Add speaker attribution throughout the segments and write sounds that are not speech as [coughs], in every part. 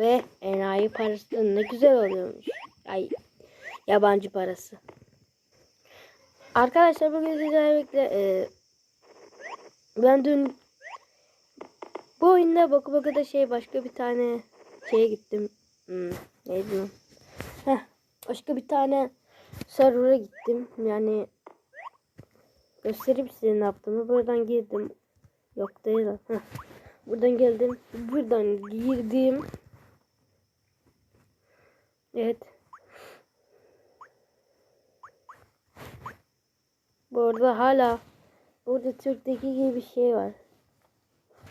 Speaker 1: Ve enayi parası da ne güzel oluyormuş. Ay yabancı parası. Arkadaşlar bugün sizlerle birlikte e, ben dün bu oyunda Boku Boku'da şey başka bir tane şeye gittim. Hmm, neydi? Heh, başka bir tane server'a gittim. Yani göstereyim size ne yaptığımı. Buradan girdim. Yok değil. Heh. Buradan geldim. Buradan girdim. Evet. Bu arada hala burada Türk'teki gibi bir şey var.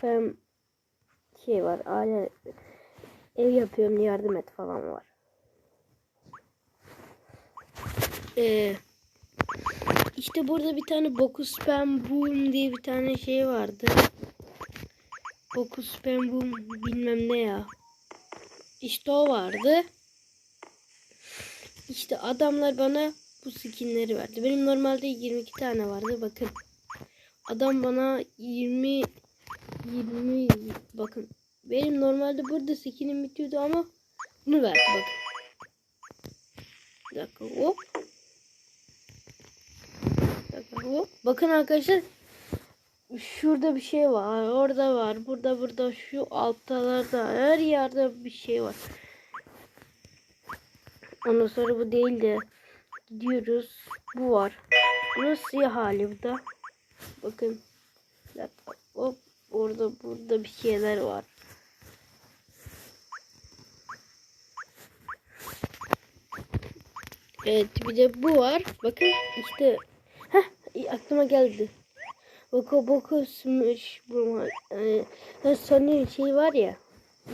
Speaker 1: Fem şey var. Aile ev yapıyorum yardım et falan var. Ee, işte burada bir tane Boku Spam Boom diye bir tane şey vardı. Boku Spam Boom bilmem ne ya. İşte o vardı. İşte adamlar bana bu skinleri verdi. Benim normalde 22 tane vardı. Bakın. Adam bana 20 20 bakın. Benim normalde burada skinim bitiyordu ama bunu verdi bakın. Bir dakika hop. Bir dakika hop. Bakın arkadaşlar şurada bir şey var. Orada var. Burada burada şu alttalarda her yerde bir şey var. Ondan sonra bu değil de gidiyoruz. Bu var. Bunun siyah hali bu da. Bakın. Hop. Orada burada bir şeyler var. Evet bir de bu var. Bakın işte. Heh aklıma geldi. Boku boku smuş bu e, Sony şey var ya.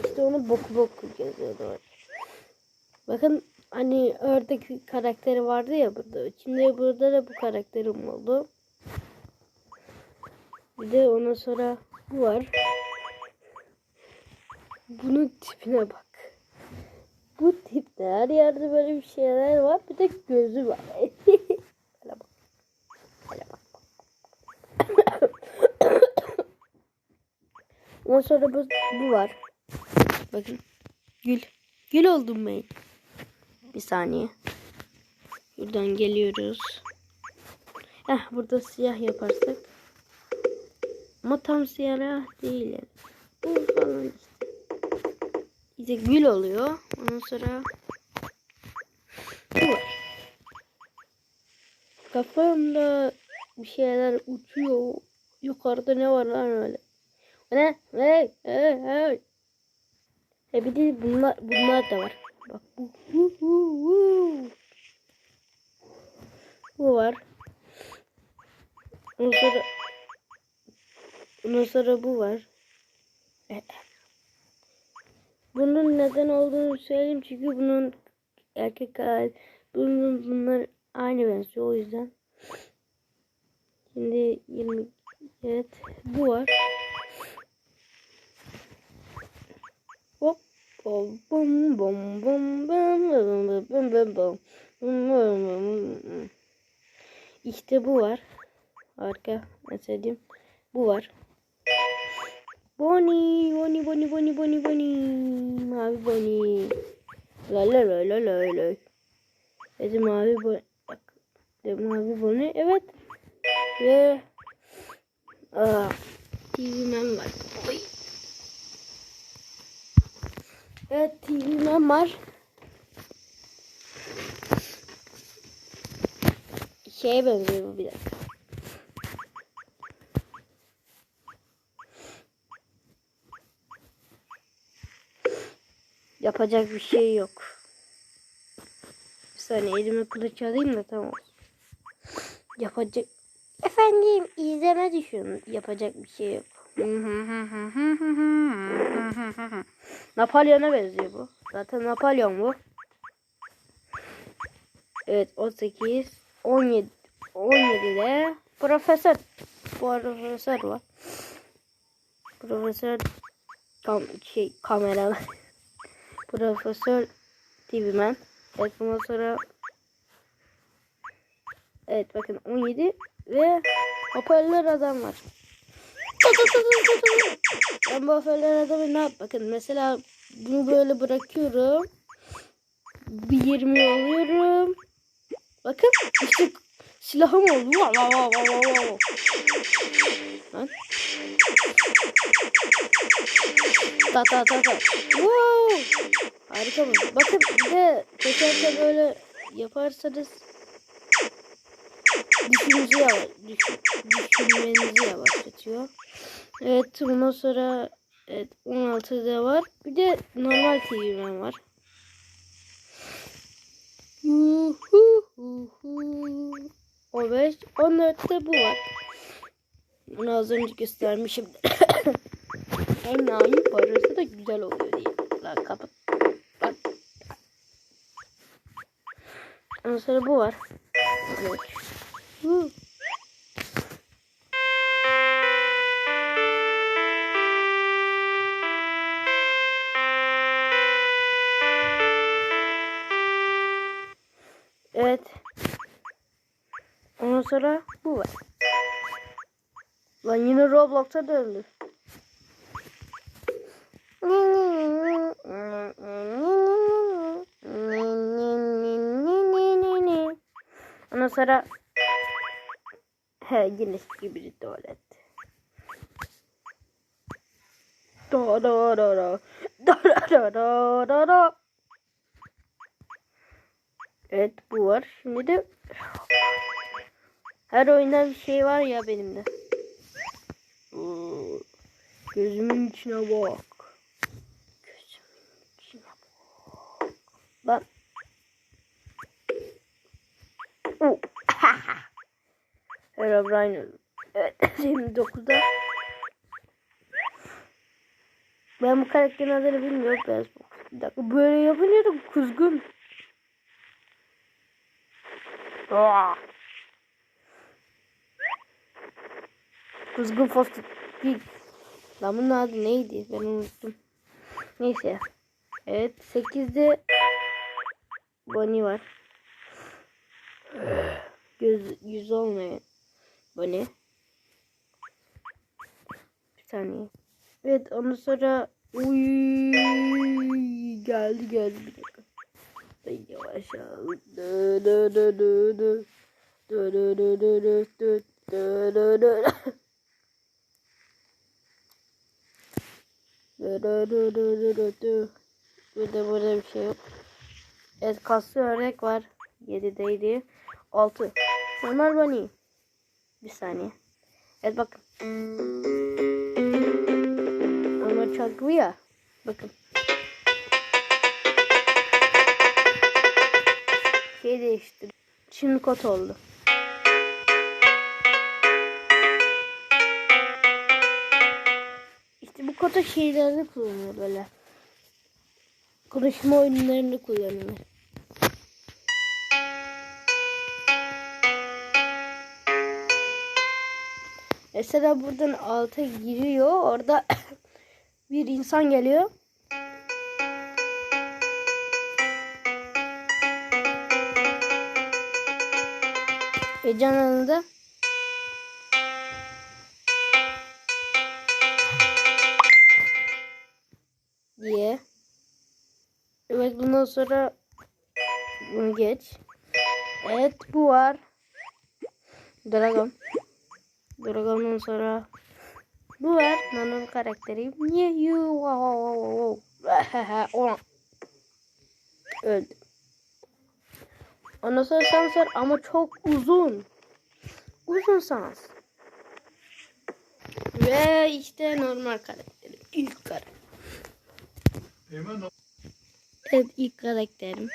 Speaker 1: İşte onu boku boku yazıyordu. Bakın hani oradaki karakteri vardı ya burada. Şimdi burada da bu karakterim oldu. Bir de ondan sonra bu var. Bunun tipine bak. Bu tipte her yerde böyle bir şeyler var. Bir de gözü var. [laughs] Hele bak. Hele bak. Ondan sonra bu, bu var. Bakın. Gül. Gül oldum ben. Bir saniye. Buradan geliyoruz. Heh, burada siyah yaparsak. Ama tam siyah değil. Bu falan işte. İşte gül oluyor. Ondan sonra. Kafamda bir şeyler uçuyor. Yukarıda ne var lan öyle? Ne? Ne? Ne? Ne? E bir de bunlar, bunlar da var. Bak bu. bu, var. Ondan sonra Ondan sonra bu var. Bunun neden olduğunu söyleyeyim çünkü bunun erkek bunun bunlar aynı benziyor o yüzden. Şimdi 20 evet bu var. Hop bom bom bom bom bom bom bom bom bom İşte bu var. Arka mesela bu var. Bonnie, Bonnie, Bonnie, Bonnie, Bonnie, Bonnie. Mavi Bonnie. La la la la la la. Evet mavi Bonnie. Mavi Bonnie. Evet. Ve Aa, TV Man var. Oy. Evet Man var. Şeye benziyor bu bir dakika. Yapacak bir şey yok. Bir saniye elime kılıç alayım da tamam. Yapacak... Efendim izleme düşün. Yapacak bir şey yok. [laughs] Napolyon'a benziyor bu. Zaten Napolyon bu. Evet 18 17 17'de profesör profesör var. Profesör tam şey kameralı. [laughs] Profesör TV'men. Evet bundan sonra Evet bakın 17 ve hoparlör adam var. Ben bu hoparlör adamı ne yap? Bakın mesela Bunu böyle bırakıyorum. Bir 20 alıyorum. Bakın işte silahım oldu. Vav vav vav vav vav. Lan. Ta ta ta ta. Wow. Harika bu. Bakın bir de tekerle böyle yaparsanız düşünmenizi yavaş, düşün, düşünmenizi yavaşlatıyor. Evet bundan sonra evet 16'da var. Bir de normal TV'm var. O 5, 14'te bu var. Bunu az önce göstermişim. [coughs] Hem naim parası da güzel oluyor diye. Lan kapat. Bak. Ondan sonra bu var. Evet. Evet. Ondan sonra bu var. Lan yine Roblox'a döndü. Ondan sonra He yine gibi tuvalet. Do do do do. Do do do do do. Evet bu var. Şimdi de her oyunda bir şey var ya benimle. Gözümün içine bak. Gözümün içine bak. Bak. Oh. [laughs] Herobrine öldü. Evet. Şimdi [clears throat] 9'da. Ben bu karakterin adını bilmiyorum. Box. Bir dakika böyle yapınca da kuzgun. Aa. Kuzgun Foster Pig. Lan bunun adı neydi? Ben unuttum. Neyse. Evet. 8'de Bonnie var. Göz, yüz olmayan Bonnie. Bir saniye. Evet ondan sonra Uy, geldi geldi bir dakika. Yavaş al. Dö dö dö dö dö. Dö dö dö dö dö dö. Dö dö dö. Burada burada bir şey yok. Evet kaslı örnek var. 7'deydi. 6. Normal bunny. Bir saniye. Evet bakın. Ama çaklı ya. Bakın. Şey değişti. Şimdi kot oldu. İşte bu kota şeylerde kullanılıyor böyle. Konuşma oyunlarında kullanılıyor. Mesela buradan alta giriyor. Orada [coughs] bir insan geliyor. Ve canını diye. Evet bundan sonra bunu geç. Evet bu var. Dragon. Dragon'dan sonra bu var. Nano'nun karakteri. Niye you wow wow wow wow. [laughs] Öldü. Ondan sonra sansör ama çok uzun. Uzun sans. Ve işte normal karakterim. İlk karakter.
Speaker 2: Eymen de-
Speaker 1: Evet ilk karakterim.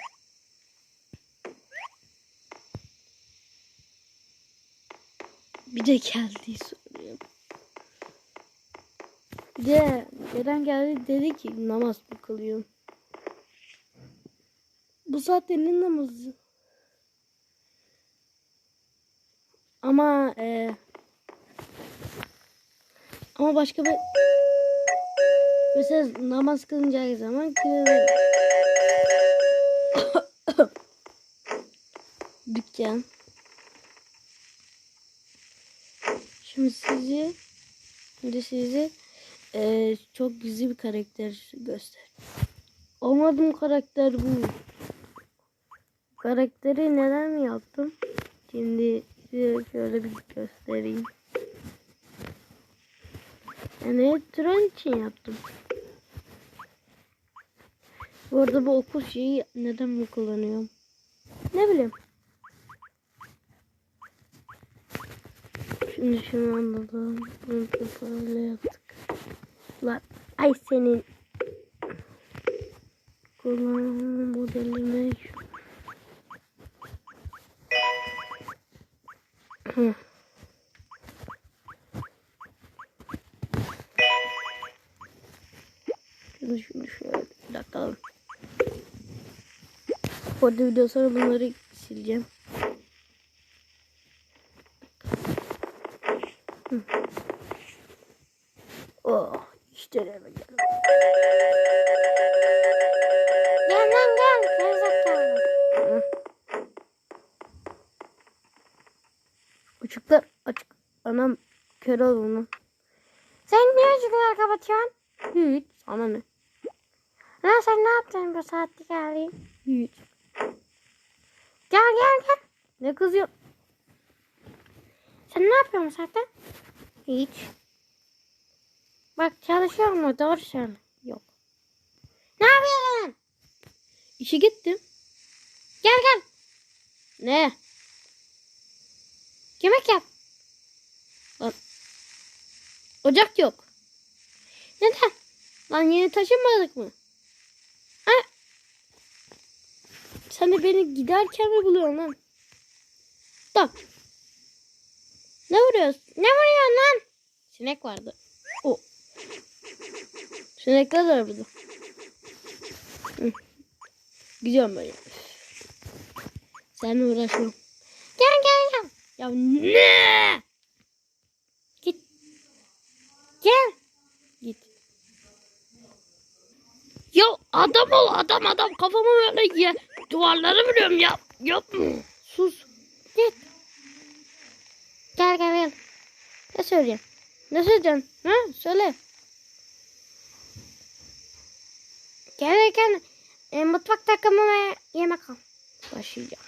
Speaker 1: Bir de geldi soruyor. Bir de neden geldi dedi ki namaz mı kılıyorsun? Bu zaten ne namazı? Ama e, ama başka bir mesela namaz kılınacağı zaman kılınır. [coughs] Dükkan. Şimdi sizi şimdi sizi e, çok gizli bir karakter göster. Olmadım karakter bu. Karakteri neden mi yaptım? Şimdi size şöyle bir göstereyim. Yani troll için yaptım. Bu arada bu okul şeyi neden mi kullanıyorum? Ne bileyim. Şimdi şunu anladım. Böyle yaptık. Lan ay senin kullanım modelime şu. Şunu şöyle bir dakika. Bu arada video sonra bunları sileceğim. Anam kör oldu.
Speaker 3: Sen niye ışıkları kapatıyorsun?
Speaker 1: Hiç. Sana ne?
Speaker 3: Lan sen ne yaptın bu saatte geldin?
Speaker 1: Hiç.
Speaker 3: Gel gel gel.
Speaker 1: Ne kızıyor?
Speaker 3: Sen ne yapıyorsun saatte?
Speaker 1: Hiç.
Speaker 3: Bak çalışıyor mu? Doğru söyle.
Speaker 1: Yok.
Speaker 3: Ne yapıyorsun?
Speaker 1: İşe gittim.
Speaker 3: Gel gel.
Speaker 1: Ne?
Speaker 3: Yemek yap.
Speaker 1: Ocak yok.
Speaker 3: Neden?
Speaker 1: Lan yeni taşınmadık mı?
Speaker 3: Ha?
Speaker 1: Sen de beni giderken mi buluyorsun lan? Bak. Ne vuruyorsun?
Speaker 3: Ne vuruyorsun lan?
Speaker 1: Sinek vardı. O. Sinekler var burada. Gidiyorum böyle. Seninle uğraşmam.
Speaker 3: Gel gel gel.
Speaker 1: Ya ne?
Speaker 3: Gel.
Speaker 1: Git. Ya adam ol adam adam kafamı böyle ye. Duvarları vuruyorum ya. Mu? Sus.
Speaker 3: Git. Gel gel gel.
Speaker 1: Ne söyleyeyim? Ne söyleyeceksin? Ha? Söyle.
Speaker 3: Gelirken e, mutfak takımı ve yemek al.
Speaker 1: Başlayacağım.